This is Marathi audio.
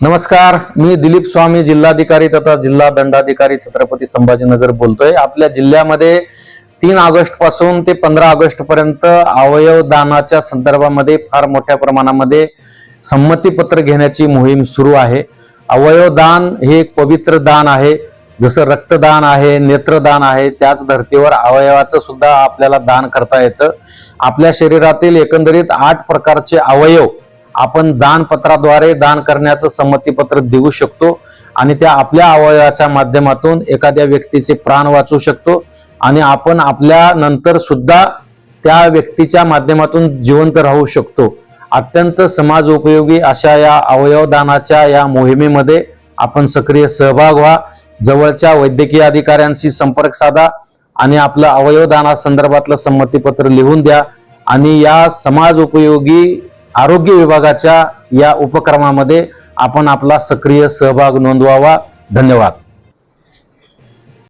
नमस्कार मी दिलीप स्वामी जिल्हाधिकारी तथा जिल्हा दंडाधिकारी छत्रपती संभाजीनगर बोलतोय. आपल्या जिल्ह्यामध्ये तीन ऑगस्टपासून ते पंधरा ऑगस्ट पर्यंत अवयव दानाच्या संदर्भामध्ये फार मोठ्या प्रमाणामध्ये संमतीपत्र घेण्याची मोहीम सुरू आहे. अवयव दान हे एक पवित्र दान आहे. जसं रक्तदान आहे नेत्रदान आहे त्याच धर्तीवर अवयवाचं सुद्धा आपल्याला दान करता येतं. आपल्या शरीरातील एकंदरीत आठ प्रकारचे अवयव आपण दानपत्राद्वारे दान करण्याचं संमतीपत्र देऊ शकतो आणि त्या आपल्या अवयवाच्या माध्यमातून एखाद्या व्यक्तीचे प्राण वाचू शकतो. आणि आपण आपल्या नंतर सुद्धा त्या व्यक्तीच्या माध्यमातून जिवंत राहू शकतो. अत्यंत समाज उपयोगी अशा या अवयव दानाच्या या मोहिमेमध्ये आपण सक्रिय सहभाग व्हा. जवळच्या वैद्यकीय अधिकाऱ्यांशी संपर्क साधा आणि आपलं अवयव संदर्भातलं संमतीपत्र लिहून द्या. आणि या समाज उपयोगी आरोग्य विभागाच्या या उपक्रमामध्ये आपण आपला सक्रिय सहभाग नोंदवावा. धन्यवाद.